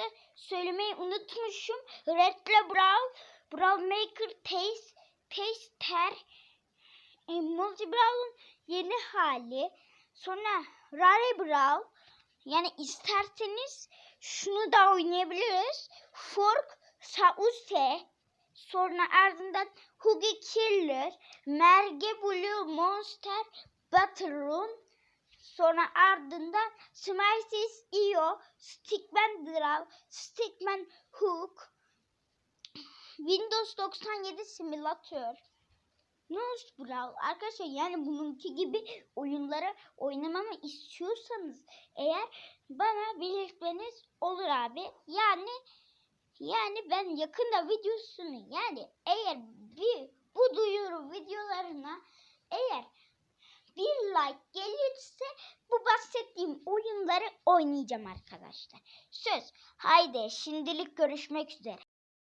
arada söylemeyi unutmuşum. Red'le Brawl, Brawl Maker Taste, Taster, e, Multi Brawl'ın yeni hali. Sonra Rare Brawl. Yani isterseniz şunu da oynayabiliriz. Fork Sause. Sonra ardından Hugi Killer, Merge Blue Monster, Battle Sonra ardından Smiles Io, Stickman Draw, Stickman Hook, Windows 97 simülatör. Nose Brawl. Arkadaşlar yani bununki gibi oyunları oynamamı istiyorsanız eğer bana belirtmeniz olur abi. Yani yani ben yakında videosunu yani eğer bir bu duyuru videolarına eğer bir like gelirse bu bahsettiğim oyunları oynayacağım arkadaşlar. Söz. Haydi şimdilik görüşmek üzere.